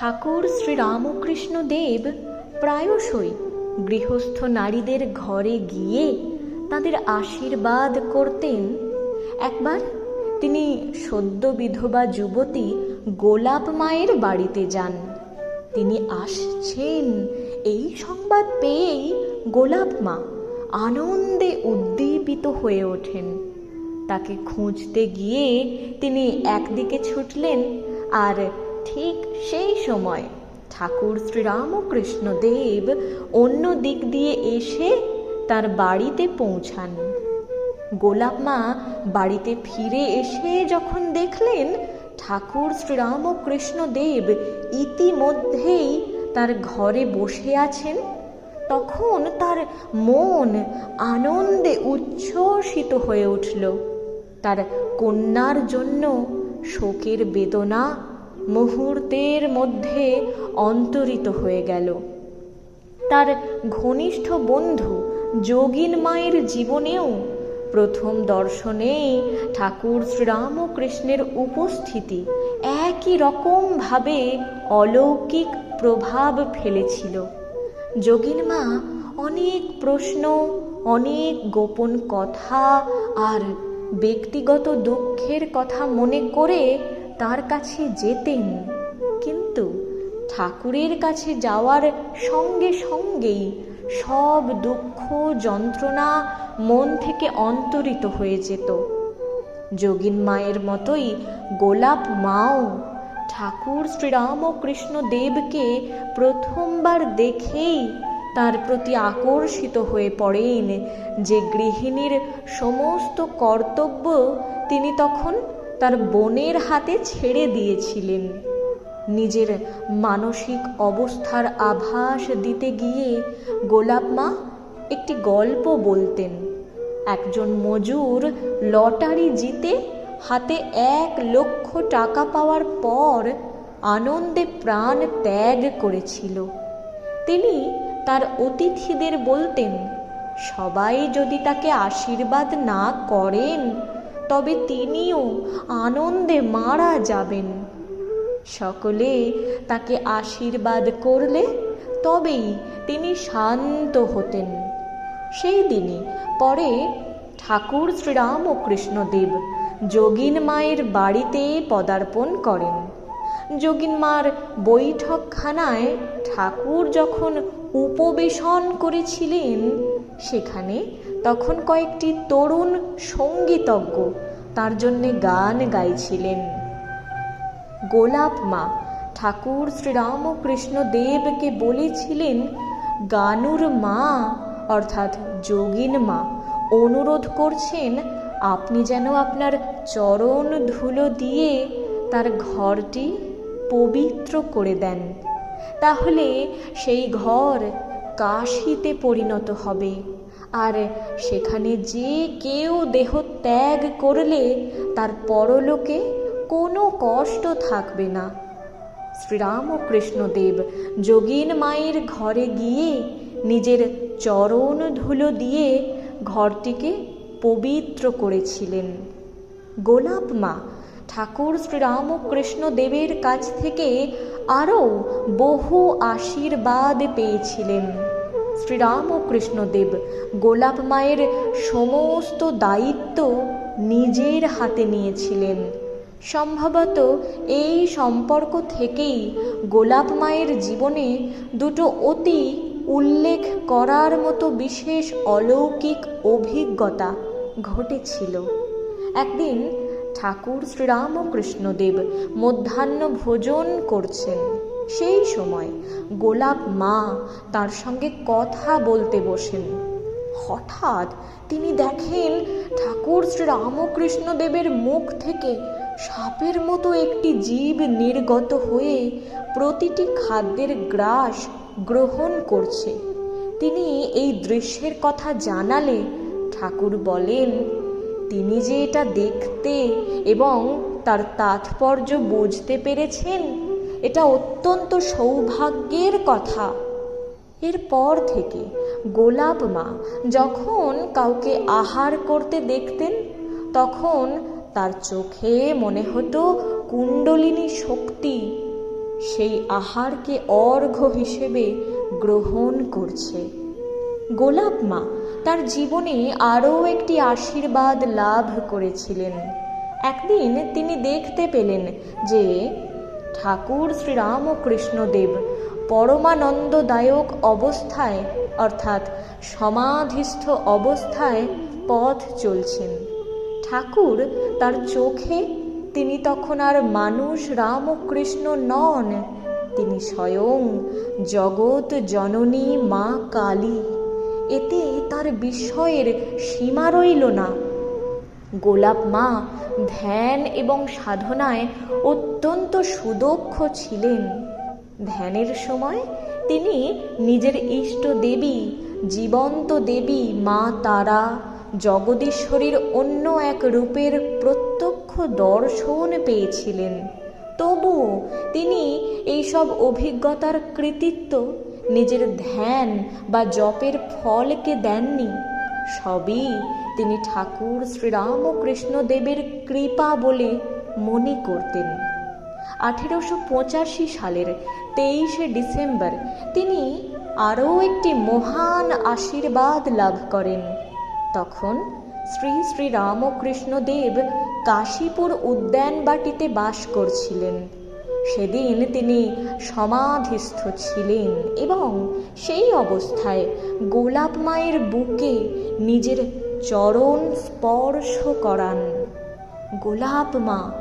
ঠাকুর শ্রীরামকৃষ্ণ দেব প্রায়শই গৃহস্থ নারীদের ঘরে গিয়ে তাদের আশীর্বাদ করতেন। একবার তিনি সদ্য বিধবা যুবতী গোলাপ মায়ের বাড়িতে যান। তিনি আসছেন এই সংবাদ পেয়েই গোলাপ মা আনন্দে উদ্দীপিত হয়ে ওঠেন। তাকে খুঁজতে গিয়ে তিনি একদিকে ছুটলেন আর ঠিক সেই সময় ঠাকুর শ্রীরামকৃষ্ণ দেব অন্য দিক দিয়ে এসে তার বাড়িতে পৌঁছান। গোলাপ মা বাড়িতে ফিরে এসে যখন দেখলেন ঠাকুর শ্রীরামকৃষ্ণ দেব ইতিমধ্যেই তার ঘরে বসে আছেন, তখন তার মন আনন্দে উচ্ছ্বসিত হয়ে উঠল। তার কন্যার জন্য শোকের বেদনা মুহূর্তের মধ্যে অন্তরিত হয়ে গেল। তার ঘনিষ্ঠ বন্ধু যোগিন মায়ের জীবনেও প্রথম দর্শনেই ঠাকুর শ্রীরামকৃষ্ণের উপস্থিতি একই রকমভাবে অলৌকিক প্রভাব ফেলেছিল। যোগিন মা অনেক প্রশ্ন, অনেক গোপন কথা আর ব্যক্তিগত দুঃখের কথা মনে করে তার কাছে যেতেন, কিন্তু ঠাকুরের কাছে যাওয়ার সঙ্গে সঙ্গেই সব দুঃখ যন্ত্রণা মন থেকে অন্তরিত হয়ে যেত। যোগিন মায়ের মতোই গোলাপ মাও ঠাকুর শ্রীরামকৃষ্ণ দেবকে প্রথমবার দেখেই তার প্রতি আকর্ষিত হয়ে পড়েন। যে গৃহিণীর সমস্ত কর্তব্য তিনি তখন তার বোনের হাতে ছেড়ে দিয়েছিলেন। নিজের মানসিক অবস্থার আভাস দিতে গিয়ে গোলাপ মা একটি গল্প বলতেন। একজন মজুর লটারি জিতে হাতে এক লক্ষ টাকা পাওয়ার পর আনন্দে প্রাণ ত্যাগ করেছিল। তিনি তার অতিথিদের বলতেন, সবাই যদি তাকে আশীর্বাদ না করেন তবে তিনিও আনন্দে মারা যাবেন। সকলে তাকে আশীর্বাদ করলে তবেই তিনি শান্ত হতেন। সেই দিনই পরে ঠাকুর শ্রীরাম ও কৃষ্ণদেব যোগিন মায়ের বাড়িতে পদার্পণ করেন। যোগিন মার বৈঠকখানায় ঠাকুর যখন উপবেশন করেছিলেন সেখানে তখন কয়েকটি তরুণ সঙ্গীতজ্ঞ তার জন্যে গান গাইছিলেন। গোলাপ মা ঠাকুর শ্রীরামকৃষ্ণ দেবকে বলেছিলেন, গানুর মা, অর্থাৎ যোগিন মা, অনুরোধ করছেন, আপনি যেন আপনার চরণ ধুলো দিয়ে তার ঘরটি পবিত্র করে দেন। তাহলে সেই ঘর কাশিতে পরিণত হবে। আর সেখানে যে কেউ দেহ ত্যাগ করলে, তার পরলোকে কোনো কষ্ট থাকবে না। শ্রীরামকৃষ্ণদেব যোগীন মায়ের ঘরে গিয়ে নিজের চরণ ধুলো দিয়ে ঘরটিকে পবিত্র করেছিলেন। গোলাপ মা, ঠাকুর শ্রীরামকৃষ্ণ দেবের কাছ থেকে আরও বহু আশীর্বাদ পেয়েছিলেন। শ্রীরামকৃষ্ণ দেব গোলাপ মায়ের সমস্ত দায়িত্ব নিজের হাতে নিয়েছিলেন। সম্ভবত এই সম্পর্ক থেকেই গোলাপ মায়ের জীবনে দুটো অতি উল্লেখ করার মতো বিশেষ অলৌকিক অভিজ্ঞতা ঘটেছিল। একদিন ঠাকুর শ্রীরামকৃষ্ণদেব মধ্যাহ্ন ভোজন করছেন। সেই সময় গোলাপ মা তার সঙ্গে কথা বলতে বসেন। হঠাৎ তিনি দেখেন ঠাকুর শ্রীরামকৃষ্ণ দেবের মুখ থেকে সাপের মতো একটি জীব নির্গত হয়ে প্রতিটি খাদ্যের গ্রাস গ্রহণ করছে। তিনি এই দৃশ্যের কথা জানালে ঠাকুর বলেন, তিনি যে এটা দেখতে এবং তার তাৎপর্য বুঝতে পেরেছেন এটা অত্যন্ত সৌভাগ্যের কথা। এরপর থেকে গোলাপ মা যখন কাউকে আহার করতে দেখতেন, তখন তার চোখে মনে হতো কুণ্ডলিনী শক্তি। সেই আহারকে অর্ঘ্য হিসেবে গ্রহণ করছে। গোলাপ মা তার জীবনে আরও একটি আশীর্বাদ লাভ করেছিলেন। একদিন তিনি দেখতে পেলেন যে ঠাকুর শ্রীরামকৃষ্ণদেব পরমানন্দদায়ক অবস্থায়, অর্থাৎ সমাধিস্থ অবস্থায় পথ চলছেন। ঠাকুর তার চোখে, তিনি তখন আর মানুষ রামকৃষ্ণ নন, তিনি স্বয়ং জগৎ জননী মা কালী। এতে তার বিস্ময়ের সীমা রইল না। গোলাপ মা ধ্যান এবং সাধনায় অত্যন্ত সুদক্ষ ছিলেন। ধ্যানের সময় তিনি নিজের ইষ্ট দেবী, জীবন্ত দেবী মা তারা, জগদীশ্বরীর অন্য এক রূপের প্রত্যক্ষ দর্শন পেয়েছিলেন। তবুও তিনি এইসব অভিজ্ঞতার কৃতিত্ব নিজের ধ্যান বা জপের ফলকে দেননি। সবই তিনি ঠাকুর শ্রীরামকৃষ্ণ দেবের কৃপা বলে মনে করতেন। আঠেরোশো পঁচাশি সালের তেইশে ডিসেম্বর তিনি আরও একটি মহান আশীর্বাদ লাভ করেন। তখন শ্রী শ্রী রামকৃষ্ণ দেব কাশীপুর উদ্যানবাটিতে বাস করছিলেন। সেদিন তিনি সমাধিস্থ ছিলেন এবং সেই অবস্থায় গোলাপ মায়ের বুকে নিজের চরণ স্পর্শ করান। গোলাপ মা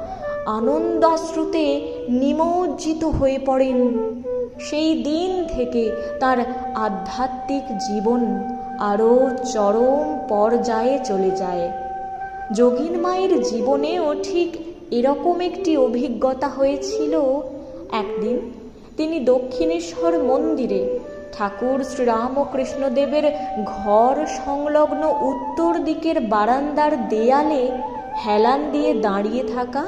আনন্দাশ্রুতে নিমজ্জিত হয়ে পড়েন। সেই দিন থেকে তার আধ্যাত্মিক জীবন আরও চরম পর্যায়ে চলে যায়। যোগিন মায়ের জীবনেও ঠিক এরকম একটি অভিজ্ঞতা হয়েছিল। একদিন তিনি দক্ষিণেশ্বর মন্দিরে ঠাকুর শ্রীরামকৃষ্ণদেবের ঘর সংলগ্ন উত্তর দিকের বারান্দার দেয়ালে হেলান দিয়ে দাঁড়িয়ে থাকা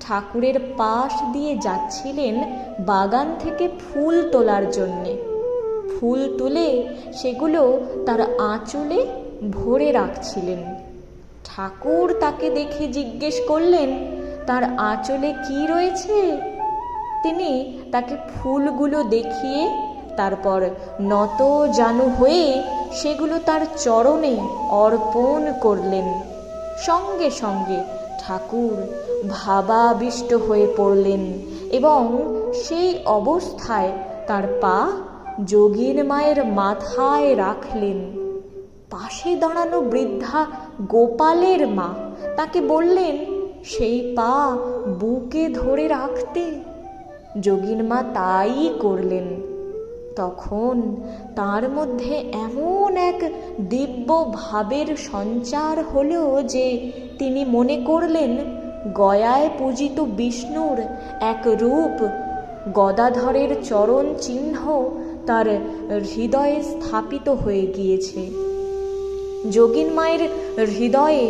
ঠাকুরের পাশ দিয়ে যাচ্ছিলেন বাগান থেকে ফুল তোলার জন্যে। ফুল তুলে সেগুলো তার আঁচলে ভরে রাখছিলেন। ঠাকুর তাকে দেখে জিজ্ঞেস করলেন, তার আঁচলে কি রয়েছে? তিনি তাকে ফুলগুলো দেখিয়ে তারপর নত জানু হয়ে সেগুলো তার চরণে অর্পণ করলেন। সঙ্গে সঙ্গে ঠাকুর ভাবাবিষ্ট হয়ে পড়লেন এবং সেই অবস্থায় তার পা যোগীর মায়ের মাথায় রাখলেন। পাশে দাঁড়ানো বৃদ্ধা গোপালের মা তাকে বললেন, সেই পা বুকে ধরে রাখতে। যোগীন মা তাই করলেন। তখন তার মধ্যে এমন এক দিব্য ভাবের সঞ্চার হলো যে তিনি মনে করলেন, গয়ায় পূজিত বিষ্ণুর এক রূপ, গদাধরের চরণ চিহ্ন তার হৃদয়ে স্থাপিত হয়ে গিয়েছে। যোগিন মায়ের হৃদয়ে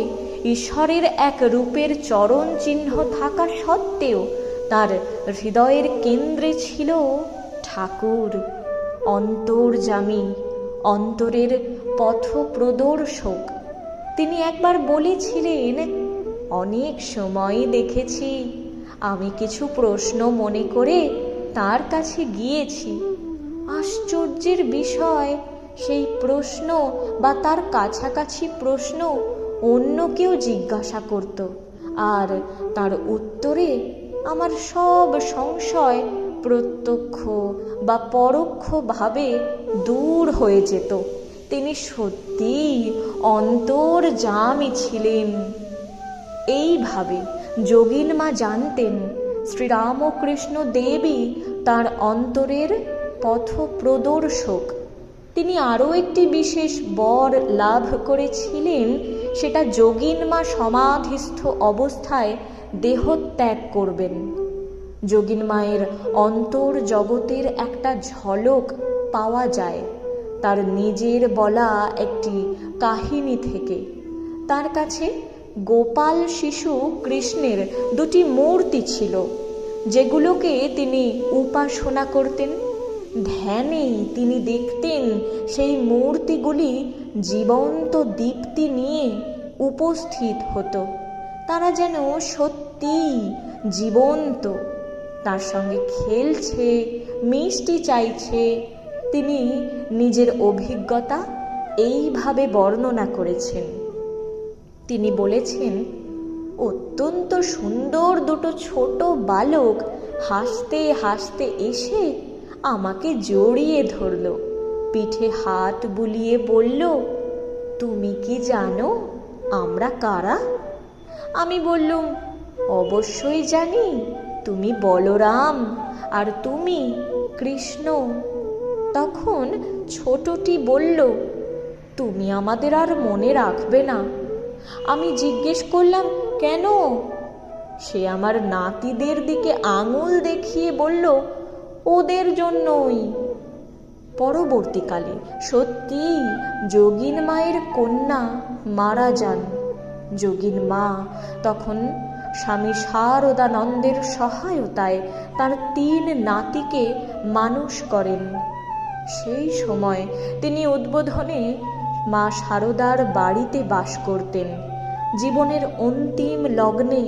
ঈশ্বরের এক রূপের চরণ চিহ্ন থাকা সত্ত্বেও তার হৃদয়ের কেন্দ্রে ছিল ঠাকুর। অন্তর্জামী অন্তরের পথ প্রদর্শক তিনি একবার বলেছিলেন, অনেক সময় দেখেছি, আমি কিছু প্রশ্ন মনে করে তার কাছে গিয়েছি। আশ্চর্যের বিষয়, সেই প্রশ্ন বা তার কাছাকাছি প্রশ্ন অন্য কেউ জিজ্ঞাসা করত। আর তার উত্তরে আমার সব সংশয় প্রত্যক্ষ বা পরোক্ষভাবে দূর হয়ে যেত। তিনি সত্যিই অন্তর্জামী ছিলেন। এইভাবে যোগিন মা জানতেন শ্রীরামকৃষ্ণ দেবী তার অন্তরের পথ প্রদর্শক তিনি আরও একটি বিশেষ বর লাভ করেছিলেন, সেটা যোগিন মা সমাধিস্থ অবস্থায় দেহত্যাগ করবেন। যোগিন মায়ের অন্তর জগতের একটা ঝলক পাওয়া যায়। তার নিজের বলা একটি কাহিনী থেকে। তার কাছে গোপাল শিশু কৃষ্ণের দুটি মূর্তি ছিল, যেগুলোকে তিনি উপাসনা করতেন। ধ্যানে তিনি দেখতেন সেই মূর্তিগুলি জীবন্ত দীপ্তি নিয়ে উপস্থিত হতো। তারা যেন সত্যিই জীবন্ত। তার সঙ্গে খেলছে, মিষ্টি চাইছে। তিনি নিজের অভিজ্ঞতা এইভাবে বর্ণনা করেছেন। তিনি বলেছেন, অত্যন্ত সুন্দর দুটো ছোট বালক হাসতে হাসতে এসে আমাকে জড়িয়ে ধরল। পিঠে হাত বুলিয়ে বলল, তুমি কি জানো আমরা কারা? আমি বললুম, অবশ্যই জানি। তুমি বলরাম আর তুমি কৃষ্ণ। তখন ছোটটি বলল, তুমি আমাদের আর মনে রাখবে না। আমি জিজ্ঞেস করলাম, কেন? সে আমার নাতিদের দিকে আঙুল দেখিয়ে বলল, ওদের জন্যই। পরবর্তীকালে সত্যি যোগিন মায়ের কন্যা মারা যান। যোগিন মা তখন স্বামী শারদানন্দের সহায়তায় তার তিন নাতিকে মানুষ করেন। সেই সময় তিনি উদ্বোধনে মা শারদার বাড়িতে বাস করতেন। জীবনের অন্তিম লগ্নে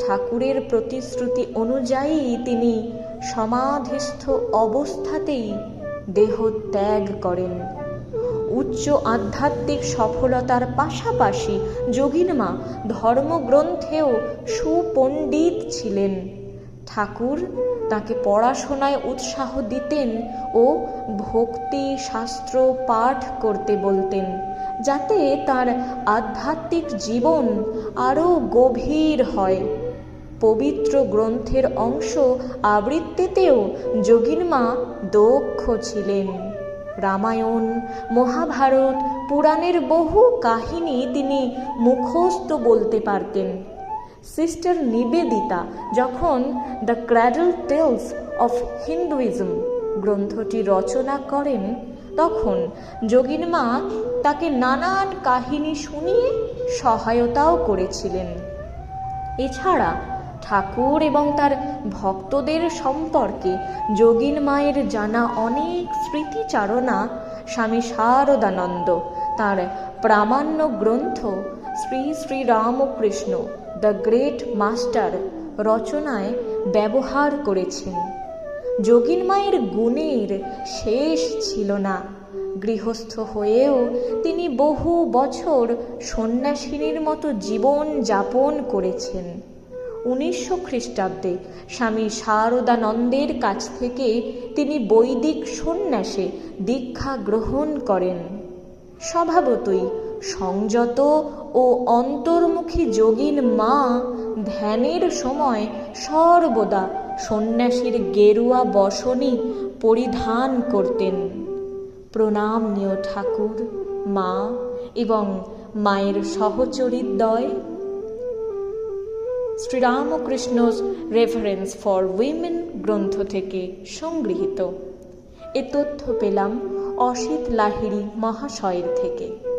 ঠাকুরের প্রতিশ্রুতি অনুযায়ী তিনি সমাধিস্থ অবস্থাতেই দেহ ত্যাগ করেন। উচ্চ আধ্যাত্মিক সফলতার পাশাপাশি যোগিনমা ধর্মগ্রন্থেও সুপণ্ডিত ছিলেন। ঠাকুর তাকে পড়াশোনায় উৎসাহ দিতেন ও ভক্তি শাস্ত্র পাঠ করতে বলতেন, যাতে তার আধ্যাত্মিক জীবন আরও গভীর হয়। পবিত্র গ্রন্থের অংশ আবৃত্তিতেও যোগিনমা দক্ষ ছিলেন। রামায়ণ, মহাভারত, পুরাণের বহু কাহিনী তিনি মুখস্থ বলতে পারতেন। সিস্টার নিবেদিতা যখন the cradle tales of Hinduism গ্রন্থটি রচনা করেন, তখন যোগিনমা তাকে নানান কাহিনী শুনিয়ে সহায়তাও করেছিলেন। এছাড়া ঠাকুর এবং তার ভক্তদের সম্পর্কে যোগীন মায়ের জানা অনেক স্মৃতিচারণা স্বামী শারদানন্দ, তার প্রামাণ্য গ্রন্থ Shri Shri Ramakrishna, the great master, রচনায় ব্যবহার করেছেন। যোগীন মায়ের গুণের শেষ ছিল না। গৃহস্থ হয়েও তিনি বহু বছর সন্ন্যাসিনীর মতো জীবন যাপন করেছেন। উনিশশো খ্রিস্টাব্দে স্বামী শারদানন্দের কাছ থেকে তিনি বৈদিক সন্ন্যাসে দীক্ষা গ্রহণ করেন। স্বভাবতই সংযত ও অন্তর্মুখী যোগিন মা ধ্যানের সময় সর্বদা সন্ন্যাসীর গেরুয়া বসনই পরিধান করতেন। প্রণাম নিয় ঠাকুর, মা এবং মায়ের সহচরিদ্বয় শ্রীরামকৃষ্ণস রেফারেন্স ফর উইমেন গ্রন্থ থেকে সংগৃহীত। এ তথ্য পেলাম অসিত লাহিড়ি মহাশয়ের থেকে।